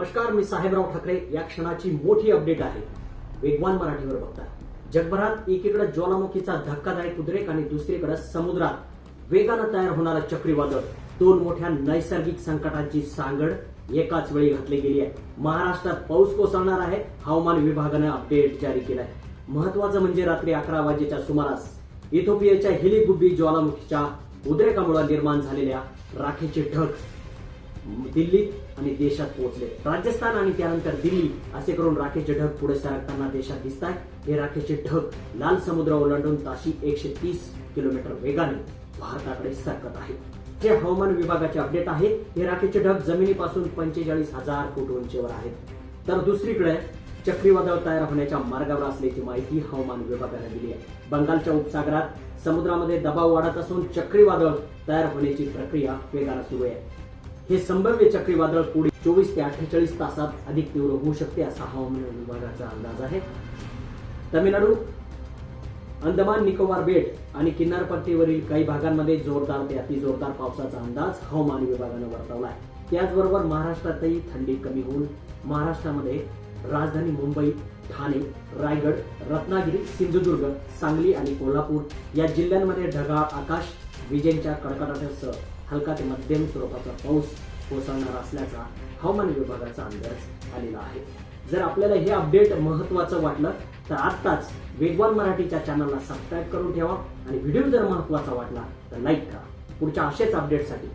नमस्कार मी साहेबराव ठाकरे. या क्षणाची मोठी अपडेट आहे. वेगवान मराठीवर बघता जगभरात एकीकडे ज्वालामुखीचा धक्कादायक उद्रेक आणि दुसरीकडे समुद्रात वेगानं तयार होणारा चक्रीवादळ. दोन मोठ्या नैसर्गिक संकटांची सांगड एकाच वेळी घातली गेली आहे. महाराष्ट्रात पाऊस कोसळणार आहे हवामान विभागानं अपडेट जारी केलाय. महत्वाचं म्हणजे रात्री अकरा वाजेच्या सुमारास इथोपियाच्या हिलिगुब्बी ज्वालामुखीच्या उद्रेकामुळे निर्माण झालेल्या राखेचे ढग. दिल्लीत आणि देशात पोहोचले. राजस्थान आणि त्यानंतर दिल्ली असे करून राखेचे ढग पुढे सरकताना देशात दिसत आहे हे राखेचे ढग लाल समुद्र ओलांडून ताशी एकशे तीस किलोमीटर वेगाने भारताकडे सरकत आहे जे हवामान विभागाचे अपडेट आहे हे राखेचे ढग जमिनीपासून पंचेचाळीस हजार फूट उंचीवर आहेत. तर दुसरीकडे चक्रीवादळ तयार होण्याच्या मार्गावर असल्याची माहिती हवामान विभागाने दिली आहे. बंगालच्या उपसागरात समुद्रामध्ये दबाव वाढत असून चक्रीवादळ तयार होण्याची प्रक्रिया वेगानं सुरू आहे. हे संभाव्य चक्रीवादळ पुढे चोवीस ते अठ्ठेचाळीस तासात अधिक तीव्र होऊ शकते असा हवामान विभागाचा अंदाज आहे. तमिळनाडू अंदमान निकोबार बेट आणि किनारपट्टीवरील काही भागांमध्ये जोरदार ते अतिजोरदार पावसाचा अंदाज हवामान विभागानं वर्तवला आहे त्याचबरोबर महाराष्ट्रातही थंडी कमी होऊन महाराष्ट्रामध्ये राजधानी मुंबई ठाणे रायगड रत्नागिरी सिंधुदुर्ग सांगली आणि कोल्हापूर या जिल्ह्यांमध्ये ढगाळ आकाश विजेंच्या कडकडाटासह हलका ते मध्यम स्वरूपाचा पाऊस कोसळणार असल्याचा हवामान विभागाचा अंदाज आलेला आहे. जर आपल्याला हे अपडेट महत्वाचं वाटलं तर आत्ताच वेगवान मराठीच्या चॅनलला सबस्क्राईब करून ठेवा आणि व्हिडिओ जर महत्त्वाचा वाटला तर लाईक करा. पुढच्या असेच अपडेटसाठी